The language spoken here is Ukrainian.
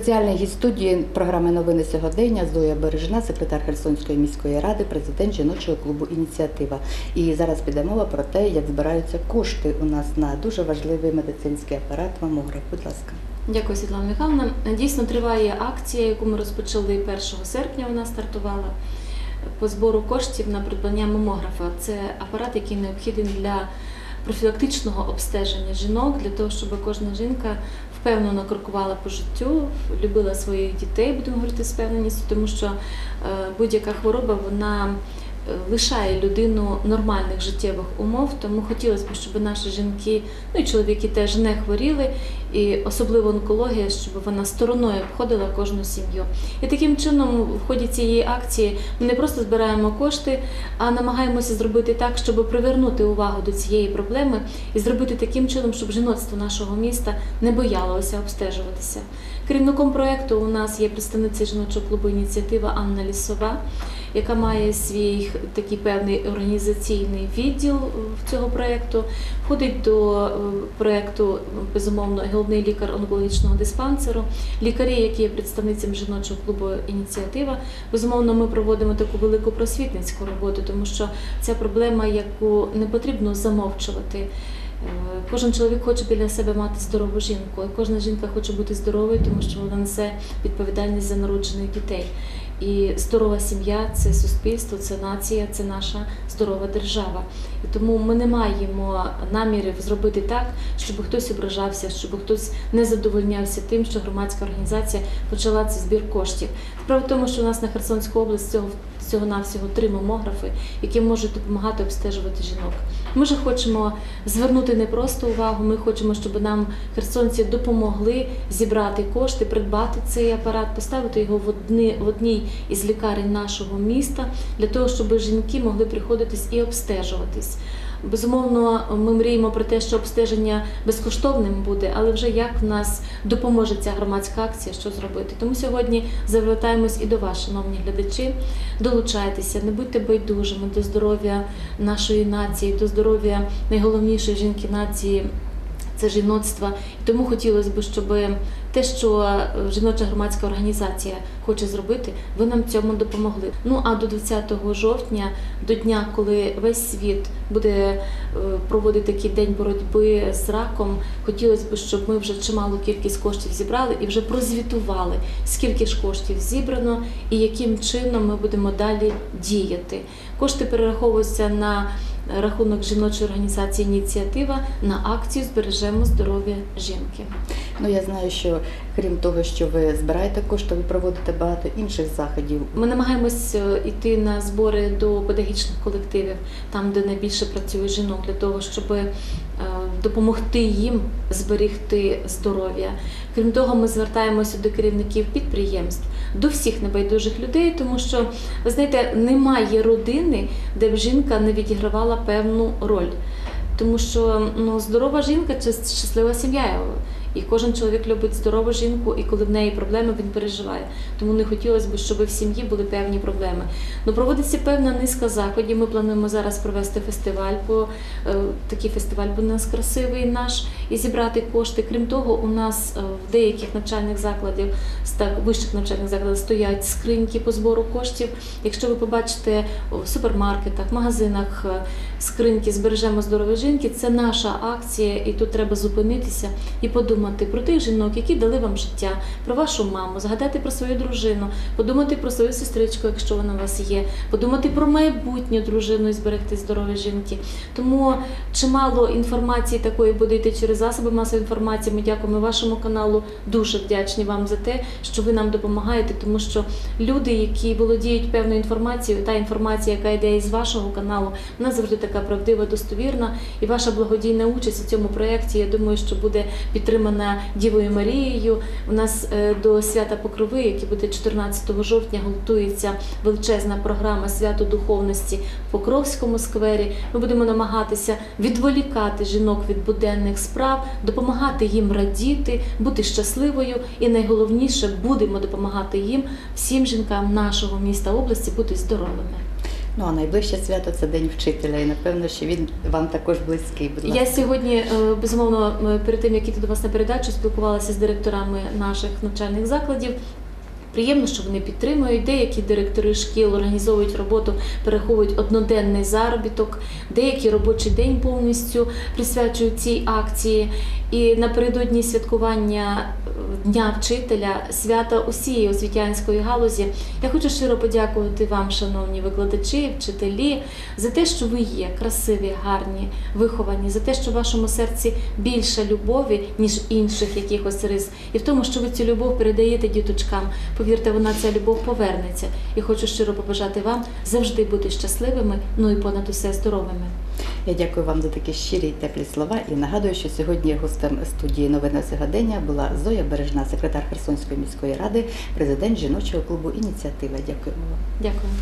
Спеціальний гість студії програми Новини сьогодення Зоя Бережна, секретар Херсонської міської ради, президент жіночого клубу Ініціатива. І зараз піде мова про те, як збираються кошти у нас на дуже важливий медицинський апарат мамограф. Будь ласка. Дякую, Світлана Михайловна. Дійсно триває акція, яку ми розпочали 1 серпня. Вона стартувала по збору коштів на придбання мамографа. Це апарат, який необхідний для профілактичного обстеження жінок, для того, щоб кожна жінка впевнено крокувала по життю, любила своїх дітей, будемо говорити з певненістю, тому що е, будь-яка хвороба вона лишає людину нормальних життєвих умов. Тому хотілося б, щоб наші жінки, ну і чоловіки теж не хворіли, і особливо онкологія, щоб вона стороною обходила кожну сім'ю. І таким чином, в ході цієї акції, ми не просто збираємо кошти, а намагаємося зробити так, щоб привернути увагу до цієї проблеми і зробити таким чином, щоб жіноцтво нашого міста не боялося обстежуватися. Керівником проекту у нас є представниця жіночого клубу ініціатива Анна Лісова, яка має свій такий певний організаційний відділ в цього проекту. Входить до е, проекту безумовно головний лікар онкологічного диспансеру, лікарі, які є представницями жіночого клубу ініціатива. Безумовно, ми проводимо таку велику просвітницьку роботу, тому що ця проблема, яку не потрібно замовчувати. Е, Кожен чоловік хоче біля себе мати здорову жінку, кожна жінка хоче бути здоровою, тому що вона несе відповідальність за народжених дітей. І здорова сім'я це суспільство, це нація, це наша здорова держава. І тому ми не маємо намірів зробити так, щоб хтось ображався, щоб хтось не задовольнявся тим, що громадська організація почала цей збір коштів. Справа в тому, що у нас на Херсонську область цього всього навсього три мамографи, які можуть допомагати обстежувати жінок. Ми ж хочемо звернути не просто увагу. Ми хочемо, щоб нам херсонці допомогли зібрати кошти, придбати цей апарат, поставити його в одні в одній із лікарень нашого міста для того, щоб жінки могли приходитись і обстежуватись. Безумовно, ми мріємо про те, що обстеження безкоштовним буде, але вже як в нас допоможе ця громадська акція, що зробити. Тому сьогодні звертаємось і до вас, шановні глядачі. Долучайтеся, не будьте байдужими до здоров'я нашої нації, до здоров'я найголовнішої жінки нації. Це жіноцтво, і тому хотілося б, щоб те, що е, жіноча громадська організація хоче зробити, ви нам цьому допомогли. Ну а до 20 жовтня, до дня, коли весь світ буде е, проводити такий день боротьби з раком, хотілося б, щоб ми вже чималу кількість коштів зібрали і вже прозвітували, скільки ж коштів зібрано і яким чином ми будемо далі діяти. Кошти перераховуються на рахунок жіночої організації ініціатива на акцію Збережемо здоров'я жінки. Ну я знаю, що крім того, що ви збираєте кошти, ви проводите багато інших заходів. Ми намагаємось е, йти на збори до педагогічних колективів, там, де найбільше працює жінок, для того, щоб е, допомогти їм зберегти здоров'я. Крім того, ми звертаємося до керівників підприємств, до всіх небайдужих людей, тому що ви знаєте, немає родини, де б жінка не відігравала певну роль. Тому що ну, здорова жінка це щаслива сім'я. І кожен чоловік любить здорову жінку, і коли в неї проблеми, він переживає. Тому не хотілося б, щоб в сім'ї були певні проблеми. Ну, проводиться певна низка заходів. Ми плануємо зараз провести фестиваль. По е, такий фестиваль буде у нас красивий наш і зібрати кошти. Крім того, у нас е, в деяких навчальних закладів, вищих навчальних закладах стоять скриньки по збору коштів. Якщо ви побачите в супермаркетах, магазинах е, скриньки збережемо здоров'я жінки, це наша акція, і тут треба зупинитися і подумати про тих жінок, які дали вам життя, про вашу маму, згадати про свою дружину, подумати про свою сестричку, якщо вона у вас є, подумати про майбутню дружину і зберегти здоров'я жінки. Тому чимало інформації такої буде йти через засоби масової інформації. Ми дякуємо вашому каналу. Дуже вдячні вам за те, що ви нам допомагаєте, тому що люди, які володіють певною інформацією, та інформація, яка йде із вашого каналу, вона завжди така правдива, достовірна. І ваша благодійна участь у цьому проєкті, я думаю, що буде підтримана Дівою Марією. У нас е, до свята Покрови, яке буде 14 жовтня, готується величезна програма свято духовності в Покровському сквері. Ми будемо намагатися відволікати жінок від буденних справ, допомагати їм радіти, бути щасливою, і найголовніше будемо допомагати їм, всім жінкам нашого міста області, бути здоровими. Ну а найближче свято це День вчителя, і напевно, що він вам також близький. Будь ласка. Я сьогодні е, безумовно перед тим як іти до вас на передачу спілкувалася з директорами наших навчальних закладів. Приємно, що вони підтримують. Деякі директори шкіл організовують роботу, переховують одноденний заробіток, деякі робочий день повністю присвячують цій акції. І напередодні святкування Дня вчителя, свята усієї освітянської галузі. Я хочу щиро подякувати вам, шановні викладачі, вчителі, за те, що ви є красиві, гарні, виховані, за те, що в вашому серці більше любові, ніж інших якихось рис, і в тому, що ви цю любов передаєте діточкам. Повірте, вона ця любов повернеться. І хочу щиро побажати вам завжди бути щасливими, ну і понад усе здоровими. Я дякую вам за такі щирі й теплі слова і нагадую, що сьогодні гостем студії Новини сьогодення була Зоя Бережна, секретар Херсонської міської ради, президент жіночого клубу Ініціатива. Дякуємо вам. Дякую.